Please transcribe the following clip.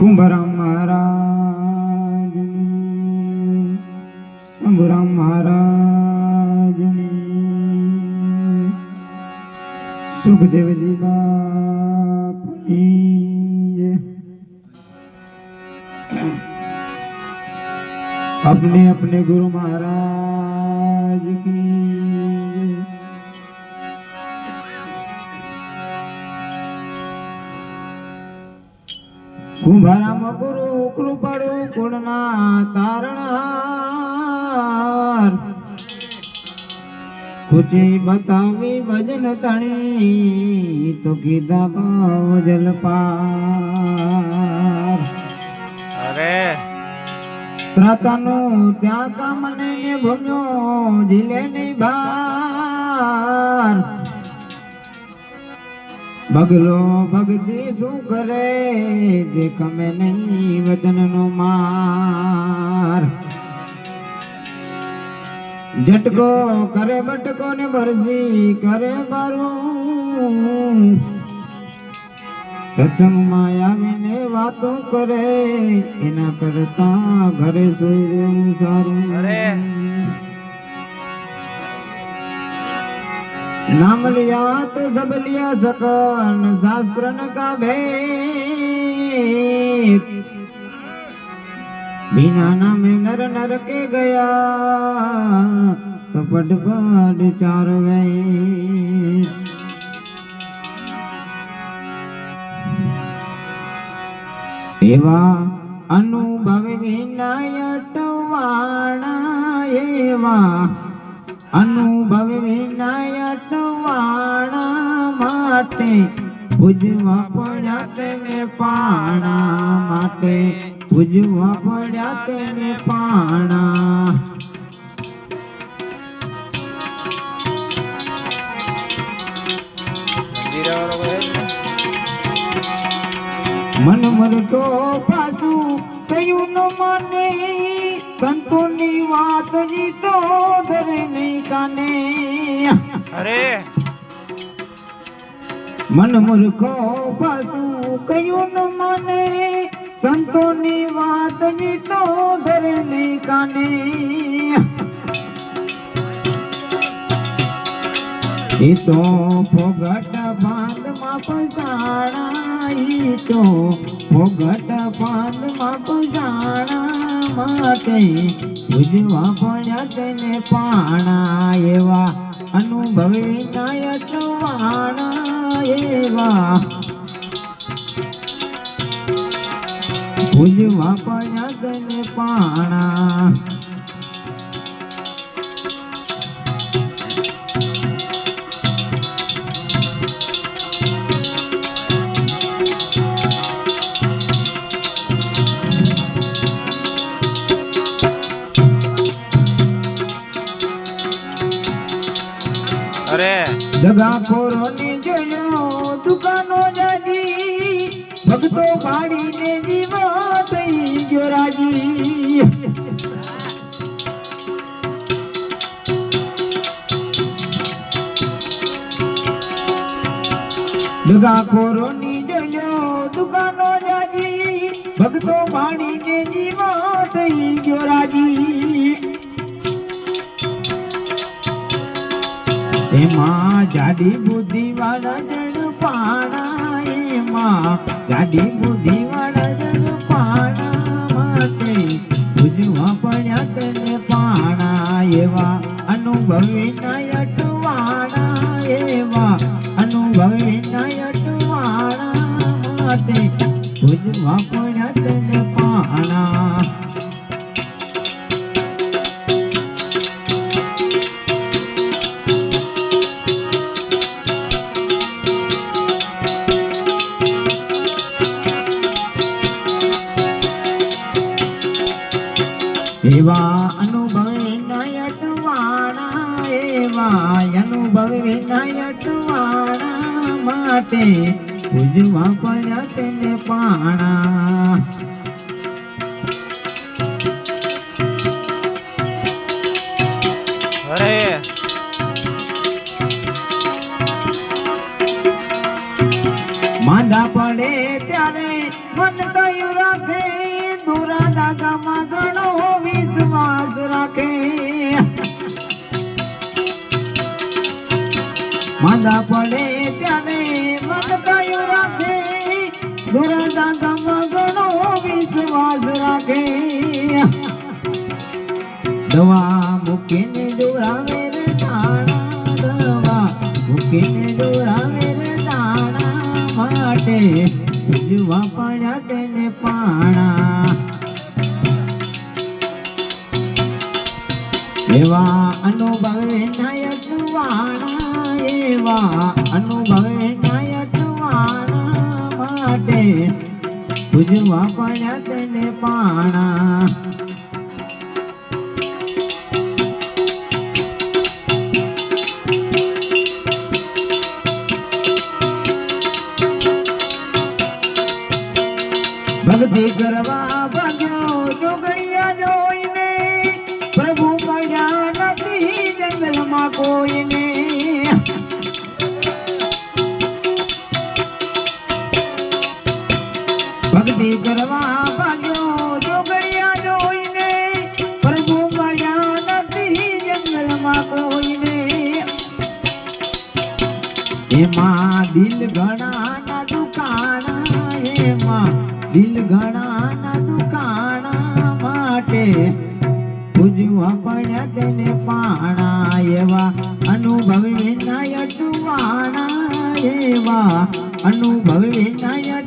કુંભરામ મહારાજ શંભુરામ મહારાજ સુખદેવજી બાપની अपने अपने गुरु महाराज की કુંભારામ ગુરુ કૃપાળુ ગુણના તારણહાર ખુશી બતાવી ભજન તણી તો કીધા ભાવ જલપાર અરે. ત્રાતાનું ત્યાં કામને ભૂલ્યો જીલે ની ભાર બગલો ભગતી કરે જે કમે નહીં વતન નો માર. ઝટકો કરે બટકો ને બરસી કરે બારું સત્સંગમાં આવીને વાતો કરે, એના કરતા ઘરે સુઈ સારું. અરે. નામ लिया तो सब लिया सकन शास्त्र न का भेद बिना नाम नर नर के गया तो पट पट चार वेद એવા અનુભવ વિનાય ટવાણા એવા અનુભવ વિનાય વાણા માટે ભુજવા પડ્યા તેને પાણા માટે ભુજવા પડ્યા તેને પાણા. મન મન તો પાછું કયું ન માને? સંતોની વાત તો ધરે નહીં કાને. અરે. મન મૂર્ખો પાછું કયું ન માને. સંતોની વાત તો ધરે નહીં કાને. એ તો ફોગટ બાંધમાં પસાણા ઈ તો ફોગટ બાંધમાં પજાણા માટે પૂજવા પડ્યા પાણા એવા, અનુભવી નાયક વાણા એવા. પૂજવા પડ્યા પાણા અરે દગા ખોરોની દુકાનો જાજી, ભક્તો પાડીને જીવા થઈ ગયો રાજી. દગા ખોરોની જોયો દુકાનો જાજી, ભક્તો પાડીને જીવા થઈ ગયો રાજી. એમાં જાડી બુદ્ધિ વાળા જણ પાણા એમાં જાડી બુદ્ધિ વાળા જણ પાણા માટે પૂજવા પડ્યા તને પાણા એવા અનુભવી નયટવાણા એવા અનુભવી નયટવાણા માટે પૂજવા પડ્યા તને પાણા. પૂજવા અનુભવ વિનાયક વાળા માટે પૂજવા પડ્યા તેને પાણા. અરે માંદા પડે ત્યારે મન કયું રાખે, દુરા દાગામાં ઘણો વિશ્વાસ. માંદા પડે ત્યારે મન કયું રાખે. દુર્દાંતમાં ઘણો વિશ્વાસ રાખે. દવા મૂકીને જોડાવે રે તાણા દવા મૂકીને જોડાવે રે તાણા માટે. જુવા પડ્યા તેને પાણા. એવા અનુભવે નાયક વાણા એવા અનુભવે નાયક વાણા માટે. પૂજવા પડ્યા તેને પાણા. ભક્તિ કરવા ભાગ્યો જોગણિયા જોઈને. પ્રભુ એમાં દિલ ઘણા દુકાણા એમાં દિલ ઘણા દુકાણા માટે પૂજવા પડ્યા તેને પાણા, એવા અનુભવી વિનાય ટુવાણા એવા અનુભવી વિનાય